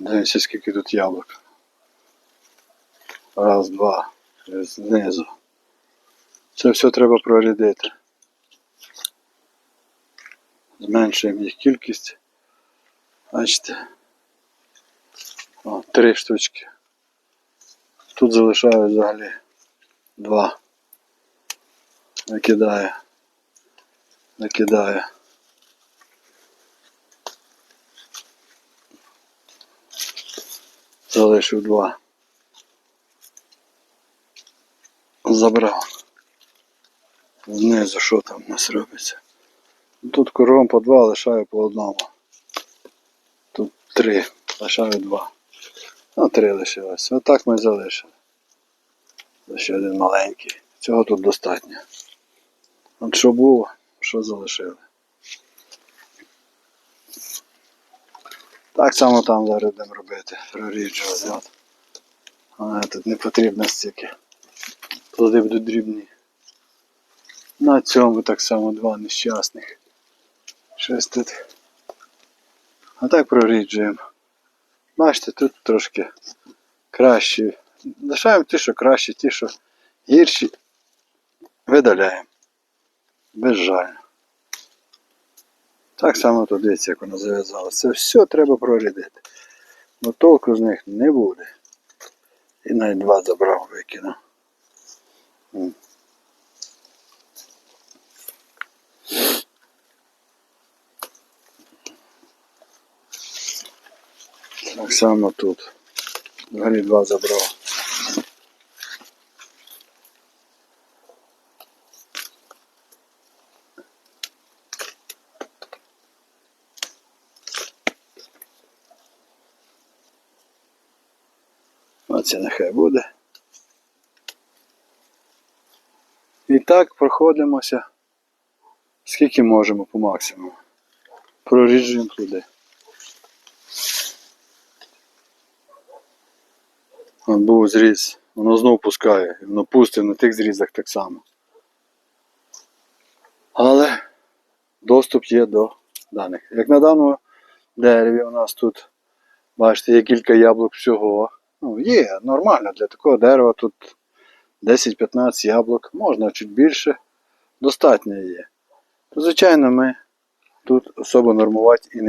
Дивіться, скільки тут яблук. Раз, два. Знизу. Це все треба прорядити. Зменшуємо їх кількість. Бачите. О, три штучки. Тут залишаю взагалі два. Викидаю. Викидаю. Залишив два. Забрав. Знизу що там у нас робиться. Тут кругом по два лишаю по одному. Тут три, лишаю два. Ну, три лишилось. Отак ми залишили. Ще один маленький. Цього тут достатньо. От що було, що залишили. Так само там зараз будемо робити. Проріджувати. Але тут не потрібно стільки. Туди будуть дрібні. На цьому так само два нещасних. Щось тут. А так проріджуємо. Бачите, тут трошки кращі. Лишаємо ті, що кращі, ті, що гірші. Видаляємо. Безжально. Так само тут дивіться, як воно зав'язалося. Це все треба прорядити. Бо толку з них не буде. І навіть два забрав, викинув. Так само тут. Взагалі два забрав. Оце нехай буде. І так проходимося скільки можемо по максимуму. Проріджуємо туди. От був зріз, воно знов пускає, воно пустить на тих зрізах так само. Але доступ є до даних. Як на даному дереві у нас тут, бачите, є кілька яблук всього. Ну, є нормально для такого дерева тут 10-15 яблук, можна чуть більше, достатньо є. То, звичайно, ми тут особо нормувати і не